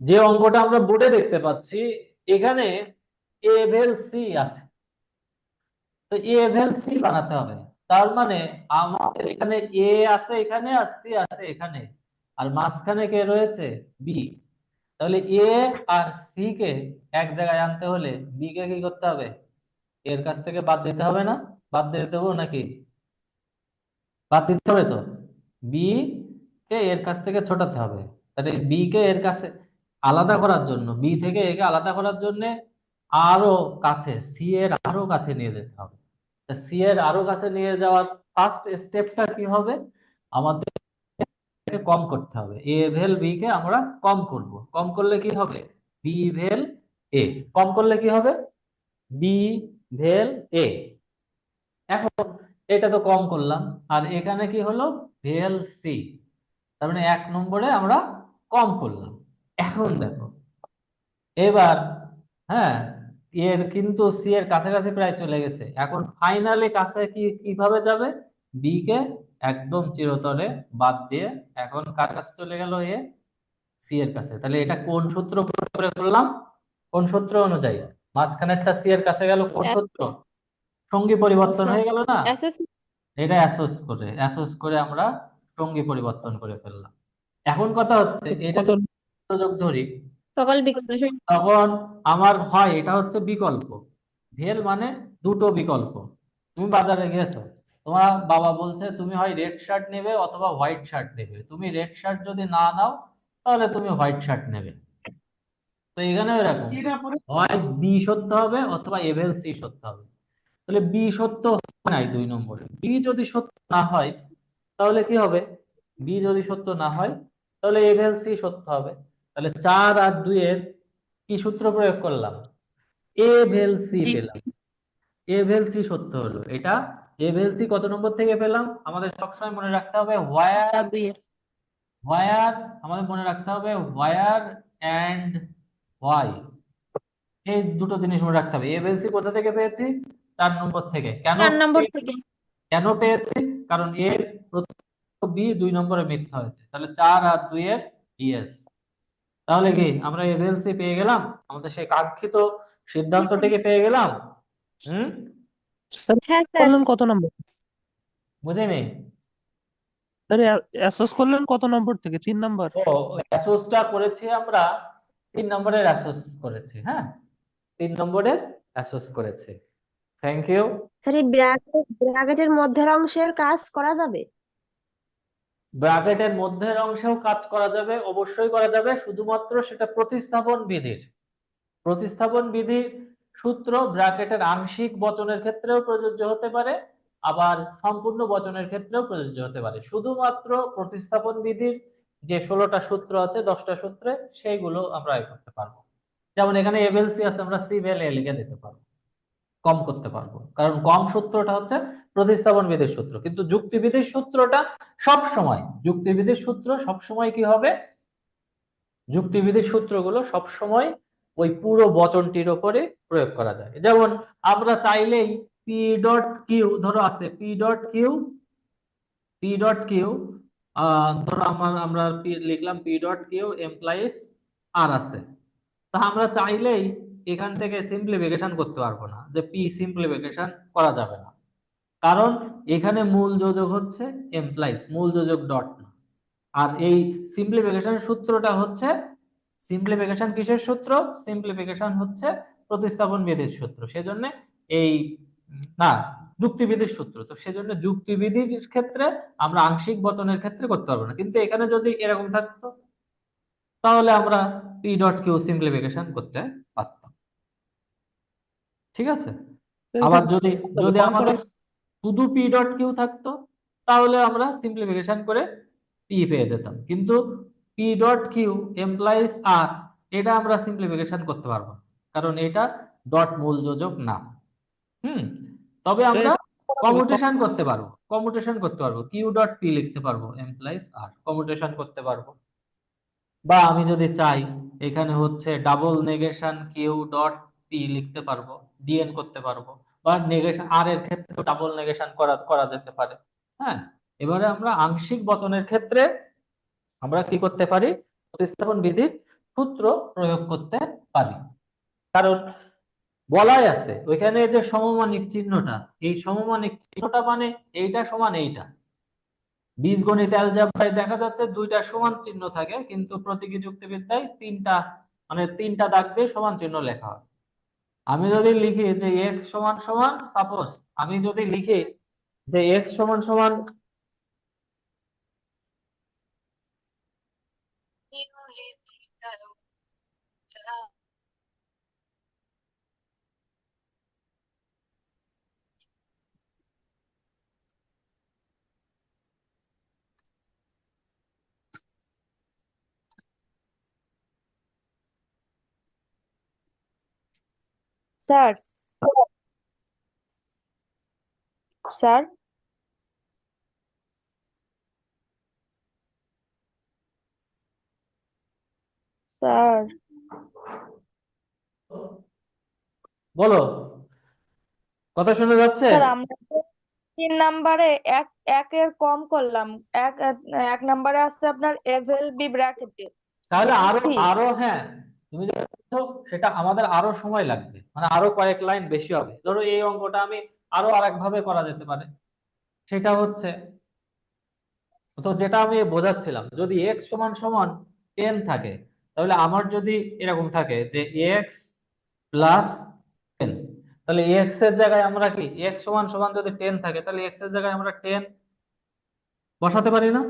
যে অঙ্কটা আমরা বোর্ডে দেখতে পাচ্ছি, এখানে এ ভেল সি আছে। তো এ ভেল সি বানাতে হবে। তার মানে আমাদের এখানে এ আছে, এখানে আর সি আছে, এখানে। আর মাঝখানে কে রয়েছে? বি তাহলে এ আর সি কে এক জায়গায় আনতে হলে বি কে কি করতে হবে? এর কাছ থেকে বাদ দিতে হবে না? বাদ দিয়ে দেবো নাকি? বাদ দিতে হবে তো? বি কে এর কাছ থেকে ছোটাতে হবে। তাহলে বি কে এর কাছে আলাদা করার জন্য বি থেকে একে আলাদা করার জন্য আরও কাছে সি এর আরও কাছে নিয়ে যেতে হবে। সি এর আরও কাছে নিয়ে যাওয়ার ফার্স্ট স্টেপটা কি হবে? আমাদের কম করতে হবে। এ ভেল বি কে আমরা কম করব। কম করলে কি হবে? বি ভেল এ কম করলে কি হবে? বি ভেল এ এখন এটা তো কম করলাম। আর এখানে কি হলো? ভেল সি তার মানে এক নম্বরে আমরা কম করলাম। এখন দেখো। এবার হ্যাঁ এর কিন্তু সি এর কাছাকাছি প্রায় চলে গেছে। এখন ফাইনালি কাছে কি কীভাবে যাবে? বি কে একদম চিরতরে বাদ দিয়ে এখন কার কাছে চলে গেল এ? সি এর কাছে। তাহলে এটা কোন সূত্র প্রয়োগ করে করলাম? কোন সূত্র অনুযায়ী? মাঝখানেরটা সি এর কাছে গেল কোন সূত্র? সঙ্গী পরিবর্তন হয়ে গেল না? এটা অ্যাসোস করে অ্যাসোস করে আমরা সঙ্গী পরিবর্তন করে ফেললাম। এখন কথা হচ্ছে এটা যোগ ধরি সকল বিকল্প। তখন আমার হয় এটা হচ্ছে বিকল্প। ভেল মানে দুটো বিকল্প। তুমি বাজারে গেছো তোমার বাবা বলছে তুমি হয় রেড শার্ট নেবে অথবা হোয়াইট শার্ট নেবে। তুমি রেড শার্ট যদি না নাও তাহলে তুমি হোয়াইট শার্ট নেবে। তো এখানেও এরকম। হয় বি সত্য হবে অথবা এভেল সি সত্য হবে। তাহলে বি সত্য নাই দুই নম্বরে। বি যদি সত্য না হয় তাহলে কি হবে? বি যদি সত্য না হয় তাহলে এভেল সি সত্য হবে। তাহলে চার আর দুই এর কি সূত্র প্রয়োগ করলাম? এ ভেল সি পেলাম। এ ভেল সি সত্য হলো। এটা এ ভেল সি কত নম্বর থেকে পেলাম? আমাদের সবসময় মনে রাখতে হবে হোয়ার হোয়ার আমাদের মনে রাখতে হবে হোয়ার অ্যান্ড হোয়াই এই দুটো জিনিস মনে রাখতে হবে। এ ভেল সি কোথা থেকে পেয়েছি? চার নম্বর থেকে। কেন নম্বর থেকে। কেন পেয়েছি? কারণ এর প্রথম বি দুই নম্বরে মিথ্যা হয়েছে। তাহলে চার আর দুই এর ইয়েস তাহলে কি আমরা এভেলসি পেয়ে গেলাম? আমাদের সেই কাঙ্ক্ষিত সিদ্ধান্তটিকে পেয়ে গেলাম? হুম? হ্যাঁ স্যার করলেন কত নম্বর? বুঝিনি। স্যার অ্যাসোস করলেন কত নম্বর থেকে? তিন নম্বর। ও অ্যাসোসটা করেছি আমরা তিন নম্বরের অ্যাসোস করেছি হ্যাঁ? তিন নম্বরের অ্যাসোস করেছি। থ্যাংক ইউ স্যার এই ব্র্যাকেট ব্র্যাকেটের মধ্যের অংশের কাজ করা যাবে? ব্র্যাকেটের মধ্যের অংশেও কাজ করা যাবে, অবশ্যই করা যাবে। শুধুমাত্র সেটা প্রতিস্থাপন বিধির প্রতিস্থাপন বিধির সূত্র ব্র্যাকেটের আংশিক বচনের ক্ষেত্রেও প্রযোজ্য হতে পারে, আবার সম্পূর্ণ বচনের ক্ষেত্রেও প্রযোজ্য হতে পারে। শুধুমাত্র প্রতিস্থাপন বিধির যে ষোলোটা সূত্র আছে, দশটা সূত্রে, সেইগুলো আমরা করতে পারব। যেমন এখানে এভেলসি আছে, আমরা সি ভেল এ লিখে দিতে পারব। কম করতে পারব। কারণ কম সূত্রটা হচ্ছে প্রতিস্থাপন বিধির সূত্র। কিন্তু যুক্তিবিধির সূত্রটা সব সময় যুক্তিবিধির সূত্র সব সময় কি হবে? যুক্তিবিধির সূত্রগুলো সব সময় ওই পুরো বচনটির ওপরে প্রয়োগ করা যায়। যেমন, আমরা চাইলেই পি ডট কিউ ধরো আছে P dot Q P dot Q ধরো আমার, আমরা লিখলাম পি ডট কিউ এমপ্লয়িজ আর আছে। তা আমরা চাইলেই এখান থেকে সিম্পলিফিকেশন করতে পারব না। যে পি সিম্পলিফিকেশন করা যাবে না। কারণ এখানে মূল যোজক হচ্ছে এমপ্লয়িজ মূল যোজক ডট না। আর এই সিম্পলিফিকেশন সূত্রটা হচ্ছে সিম্পলিফিকেশন কিসের সূত্র? সিম্পলিফিকেশন হচ্ছে প্রতিস্থাপন বিধির সূত্র। সেজন্য এই, না, যুক্তিবিধির সূত্র। তো সেজন্য যুক্তিবিধির ক্ষেত্রে আমরা আংশিক বচনের ক্ষেত্রে করতে পারব না। কিন্তু এখানে যদি এরকম থাকতো, তাহলে আমরা পি ডট কিউ সিম্পলিফিকেশন করতে পারতাম। ঠিক আছে? আবার যদি যদি আমাদের শুধু পি ডট কিউ থাকতো তাহলে আমরা সিম্পলিফিকেশন করে পি পেয়ে যেতাম। কিন্তু পি ডট কিউ এমপ্লয়িজ আর এটা আমরা সিম্পলিফিকেশন করতে পারব কারণ এটা ডট মূল যোজক না। হুম? তবে আমরা কমিউটেশন করতে পারব। কমিউটেশন করতে পারব। কিউ ডট পি লিখতে পারব এমপ্লয়িজ আর কমিউটেশন করতে পারব। বা আমি যদি চাই এখানে হচ্ছে double negation Q dot P লিখতে পারব ডিএন করতে পারব বা নেগেশন আর এর ক্ষেত্রে ডাবল নেগেশন করা করা যেতে পারে। হ্যাঁ? এবারে আমরা আংশিক বচনের ক্ষেত্রে আমরা কি করতে পারি? প্রতিস্থাপন বিধির সূত্র প্রয়োগ করতে পারি। কারণ বলাই আছে, ওইখানে যে সমমানিক চিহ্নটা, এই সমমানিক চিহ্নটা মানে এইটা সমান এইটা। বীজগণিত অ্যালজেব্রায় দেখা যাচ্ছে দুইটা সমান চিহ্ন থাকে, কিন্তু প্রতীকী যুক্তিবিদ্যায় তিনটা মানে তিনটা দাগ দিয়ে সমান চিহ্ন লেখা হয়। আমি যদি লিখি যে এক্স সমান সমান সাপোজ আমি যদি লিখি যে এক্স সমান সমান স্যার। স্যার? স্যার। বলো। কথা শোনা যাচ্ছে? স্যার আমরা তো তিন নাম্বারে এক একের কম করলাম। এক এক নাম্বারে আছে আপনার এভেল বি ব্র্যাকেটে তাহলে আরও আরও হ্যাঁ। তুমি যেটা সেটা আমাদের আরও সময় লাগবে। মানে আরও কয়েক লাইন বেশি হবে। ধরো এই অঙ্কটা আমি আরও আরেক ভাবে করা যেতে পারে। সেটা হচ্ছে তো যেটা আমি বোঝাচ্ছিলাম যদি এক্স সমান সমান টেন থাকে তাহলে আমার যদি এরকম থাকে যে এক্স প্লাস টেন তাহলে এক্সের জায়গায় আমরা কি এক্স সমান সমান যদি টেন থাকে তাহলে এক্সের জায়গায় আমরা টেন বসাতে পারি না?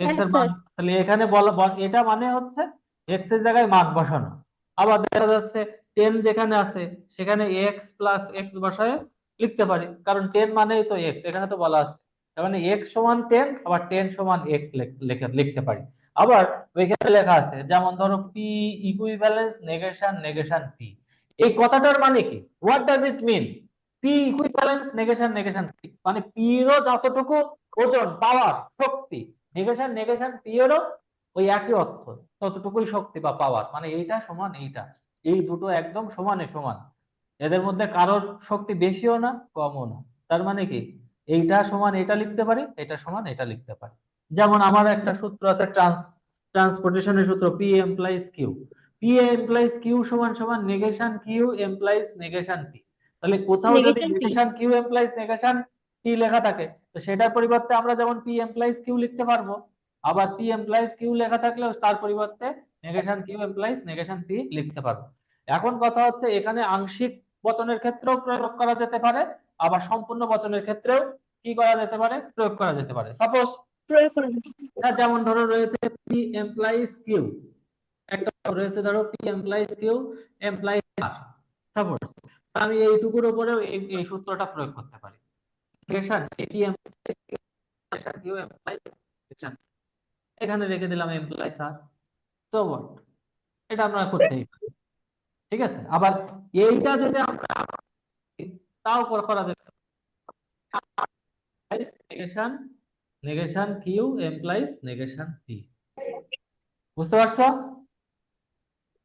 এক্সের হ্যাঁ, মান তাহলে এখানে বল- এটা মানে হচ্ছে এক্সের জায়গায় মান বসানো। আবার দেখা যাচ্ছে টেন যেখানে আছে, সেখানে এক্স প্লাস এক্স বসায় লিখতে পারি। কারণ টেন মানেই তো এক্স এখানে তো বলা আছে। তার মানে এক্স সমান টেন আবার টেন সমান এক্স লিখতে পারি। আবার ওইখানে লেখা আছে, যেমন ধরো P equivalence negation negation P এই কথাটার মানে কি? What does it mean P equivalence negation negation P মানে পি এরও যতটুকু ওজন পাওয়ার শক্তি নেগেশন নেগেশন পি এরও ওই একই অর্থ ততটুকুই শক্তি বা পাওয়ার মানে এইটা সমান এইটা এই দুটো একদম সমানে সমান। এদের মধ্যে কারোর শক্তি বেশিও না কমও না। তার মানে কি? এইটা সমান এটা লিখতে পারি এটা সমান এটা লিখতে পারি। যেমন আমার একটা সূত্র আছে ট্রান্স ট্রান্সপোর্টেশনের সূত্র P implies Q P implies Q সমান সমান negation Q implies negation P তাহলে কোথাও যদি negation Q implies negation P লেখা থাকে তো সেটার পরিবর্তে আমরা যেমন পি এমপ্লাইজ কিউ লিখতে পারব আবার টি এমপ্লাইজ কিউ লেখা থাকলেও তার পরিবর্তে negation Q implies negation P লিখতে পারব এখন কথা হচ্ছে এখানে আংশিক বচনের ক্ষেত্রেও প্রয়োগ করা যেতে পারে আবার সম্পূর্ণ বচনের ক্ষেত্রেও কি করা যেতে পারে? প্রয়োগ করা যেতে পারে। সাপোজ প্রয়োগ করে যেমন ধরো রয়েছে পি এমপ্লাইজ কিউ একটা রয়েছে ধরো T implies Q implies suppose আমি এইটুকুর উপরেও এই এই সূত্রটা প্রয়োগ করতে পারি। Negation P implies Q implies এখানে রেখে দিলাম এমপ্লয় স্যার সো হোয়াট এটা আমরা করতেই পারি। ঠিক আছে? আবার এইটা যদি আমরা তাও কর- করা যেতে negation negation Q implies negation P বুঝতে পারছ?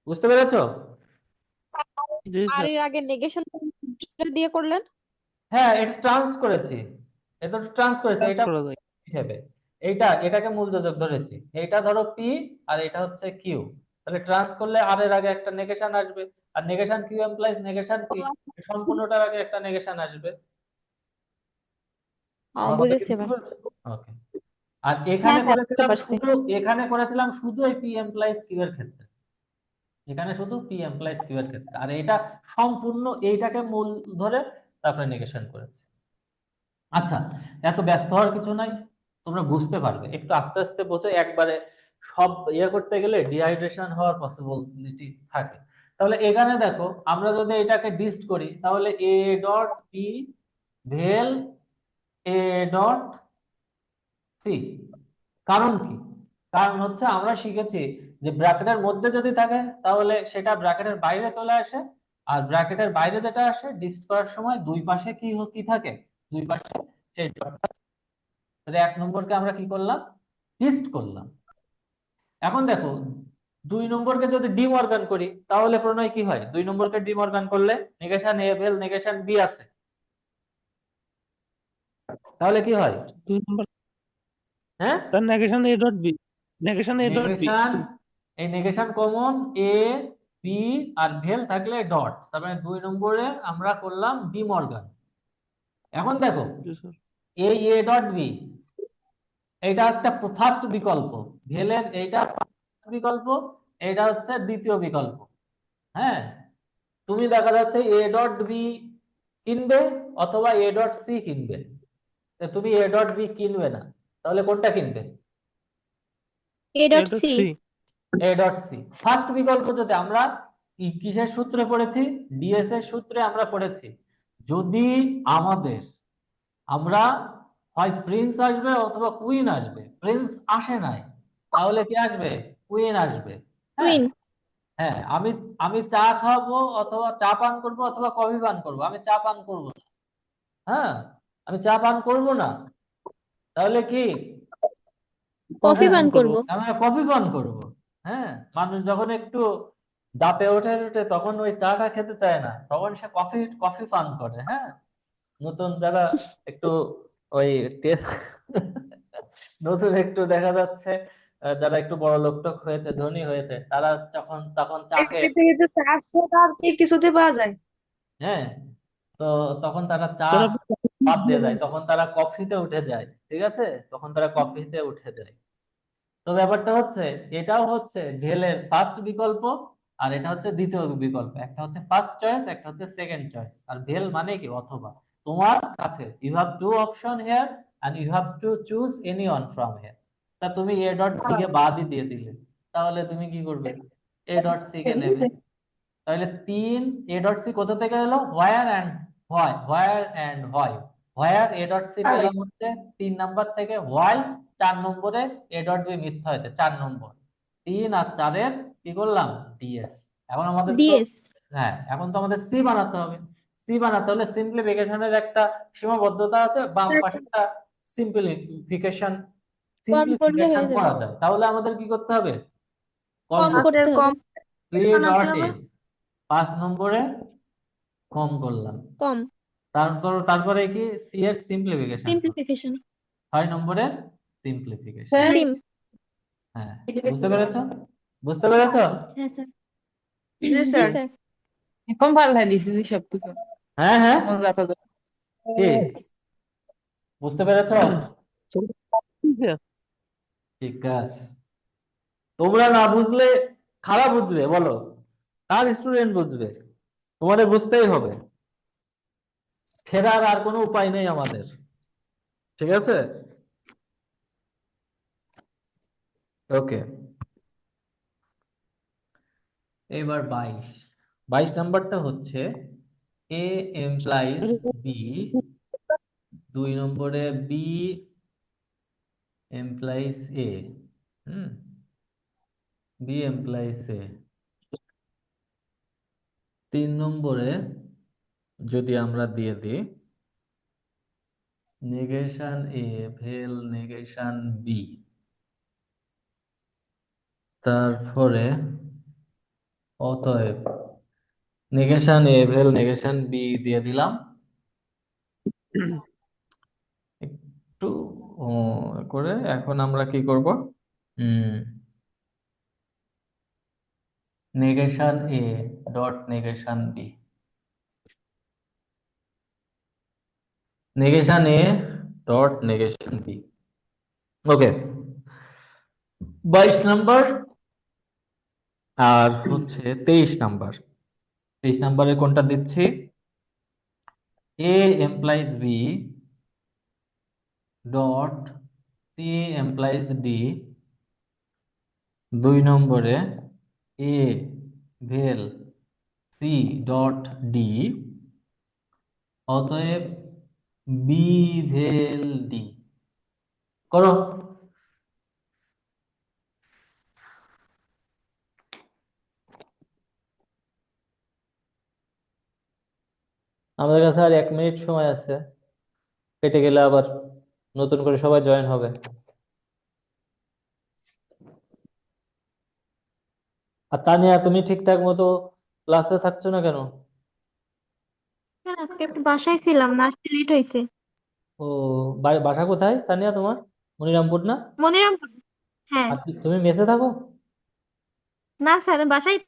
বুঝতে পেরেছ? আর এর আগে নেগেশন দিয়ে করলেন? হ্যাঁ এটা ট্রান্স করেছি। এটা ট্রান্স করেছে। এটা হিসেবে। এইটা এটাকে মূল যোজক ধরেছি। এইটা ধরো পি আর এটা হচ্ছে কিউ তাহলে ট্রান্স করলে আর এর আগে একটা নেগেশন আসবে। আর negation Q implies negation P সম্পূর্ণটার আগে একটা নেগেশন আসবে। ওকে আর এখানে হ্যাঁ, করেছিলাম শুধু এখানে করেছিলাম শুধু এই পি এমপ্লয়িজ কিউ এর ক্ষেত্রে। এখানে শুধু পি এমপ্লয়িজ কিউ এর ক্ষেত্রে। আর এটা সম্পূর্ণ এইটাকে মূল ধরে তারপরে নেগেশন করেছে। আচ্ছা এত ব্যস্ত হওয়ার কিছু নাই। তোমরা বুঝতে পারবে। একটু আস্তে আস্তে বোঝো, একবারে সব ইয়ে করতে গেলে ডিহাইড্রেশন হওয়ার পসিবিলিটি থাকে। তাহলে এখানে দেখো, আমরা যদি এটাকে ডিস্ট করি, তাহলে A dot P well A dot C কারণ কি? কারণ হচ্ছে আমরা শিখেছি যে ব্র্যাকেটের মধ্যে যদি থাকে, তাহলে সেটা ব্র্যাকেটের বাইরে চলে আসে, আর ব্র্যাকেটের বাইরে যেটা আসে ডিস্ট করার সময় দুই পাশে কি কি থাকে? দুই পাশে সেই ডটটা তাহলে এক নম্বরকে আমরা কি করলাম? করলাম। এখন দেখো দুই নম্বরকে যদি করি তাহলে প্রণয় কি হয়? দুই নম্বরকে করলে নেগেশন নেগেশন বি আছে। তাহলে কি হয়? দুই নম্বর হ্যাঁ? Sir negation A dot B negation A dot B এই নেগেশন কমন এ বি আর ভেল থাকলে ডট তার মানে দুই নম্বরে আমরা করলাম ডি মর্গান এখন দেখো এ এ ডট বি এটা একটা ফার্স্ট বিকল্প। ভেলের এইটা বিকল্প এটা হচ্ছে দ্বিতীয় বিকল্প। হ্যাঁ? তুমি দেখা যাচ্ছে এ ডট বি কিনবে অথবা এ ডট সি কিনবে। তুমি এ ডট বি কিনবে না। তাহলে কোনটা কিনবে? A dot C A dot C first বিকল্প যদি আমরা কিসের সূত্রে পড়েছি? ডিএস এর সূত্রে আমরা পড়েছি। যদি আমাদের আমরা হয় প্রিন্স আসবে অথবা কুইন আসবে। প্রিন্স আসে নাই তাহলে কি আসবে? কুইন আসবে। হ্যাঁ? হ্যাঁ আমি আমি চা খাব অথবা চা পান করব অথবা কফি পান করব আমি চা পান করব না। হ্যাঁ? আমি চা পান করব না। তাহলে কি? কফি পান করব। আমরা কফি পান করব। হ্যাঁ মানুষ যখন একটু দাপে ওঠে ওঠে তখন ওই চাটা খেতে চায় না। তখন সে কফি কফি পান করে হ্যাঁ? নতুন যারা একটু ওই নতুন একটু দেখা যাচ্ছে যারা একটু বড় লোক টোক হয়েছে ধনী হয়েছে তারা যখন তখন চাকে কিছুতে পাওয়া যায়। হ্যাঁ তো তখন তারা চা বাদ দিয়ে যায় তখন তারা কফিতে উঠে যায় ঠিক আছে? তখন তারা কফিতে উঠে যায়। তো ব্যাপারটা হচ্ছে এটাও হচ্ছে ভেলের ফার্স্ট বিকল্প আর এটা হচ্ছে দ্বিতীয় বিকল্প। একটা হচ্ছে ফার্স্ট চয়েস একটা হচ্ছে সেকেন্ড চয়েস আর ভেল মানে কি? অথবা। তোমার কাছে you have two option here and you have to choose any one from here তা তুমি এ ডট সি কে বাদই দিয়ে দিলে। তাহলে তুমি কি করবে? এ ডট সি কে নেবে। তাহলে তিন এ ডট সি কোথা থেকে এলো? Where and why where and why where A dot C পেলাম হচ্ছে তিন নাম্বার থেকে হোয়াই চার নম্বরে এ ডট বি মিথ্যা হয়েছে চার নম্বর। তিন আর চারের কি করলাম? ডিএস এখন আমাদের হ্যাঁ এখন তো আমাদের সি বানাতে হবে। সি বানাতে হলে সিম্পলিফিকেশনের একটা সীমাবদ্ধতা আছে বাম পাশেরটা সিম্পলিফিকেশন কম সিম্পলিফিকেশন করা যায়। তাহলে আমাদের কি করতে হবে? কম কম করতে কম থ্রি বানাতে ডট হবে। পাঁচ নম্বরে কম করলাম। কম। তারপর তারপরে কি? সি এর সিম্পলিফিকেশন সিম্পলিফিকেশন ছয় নম্বরের সিম্পলিফিকেশন সিম হ্যাঁ বুঝতে পেরেছ? বুঝতে পেরেছ? হ্যাঁ স্যার। জি স্যার। এখন দিছি জি সবকিছু। হ্যাঁ হ্যাঁ। কি? বুঝতে পেরেছ? ঠিক আছে। তোমরা না বুঝলে খারাপ বুঝবে বলো। কার স্টুডেন্ট বুঝবে? তোমাদের বুঝতেই হবে। ফেরার আর কোনো উপায় নেই আমাদের। ঠিক আছে? ওকে। এবার বাইশ। বাইশ নাম্বারটা হচ্ছে এ এমপ্লাইজ বি দুই নম্বরে B implies A hmm? B implies A তিন নম্বরে যদি আমরা দিয়ে দিই negation A well negation B তারপরে অতএব negation A well negation B দিয়ে দিলাম। একটু করে এখন আমরা কি করব? Negation A dot negation B negation A dot negation B okay বাইশ নাম্বার আর হচ্ছে তেইশ নাম্বার। তেইশ নাম্বারে কোনটা দিচ্ছি? A implies B dot C implies D দুই নম্বরে A well C dot D অতএব বি ভেল ডি করো। আমাদের কাছে আর এক মিনিট সময় আছে। কেটে গেলে আবার নতুন করে সবাই জয়েন হবে। আর তানিয়া তুমি ঠিকঠাক মতো ক্লাসে থাকছো না কেন? স্যার আজকে একটু বাসায় ছিলাম না আসতে লেট হয়েছে। ও বাসা কোথায় তানিয়া তোমার? মনিরামপুর না? মনিরামপুর হ্যাঁ। আর তুমি মেসে থাকো? না স্যার বাসায়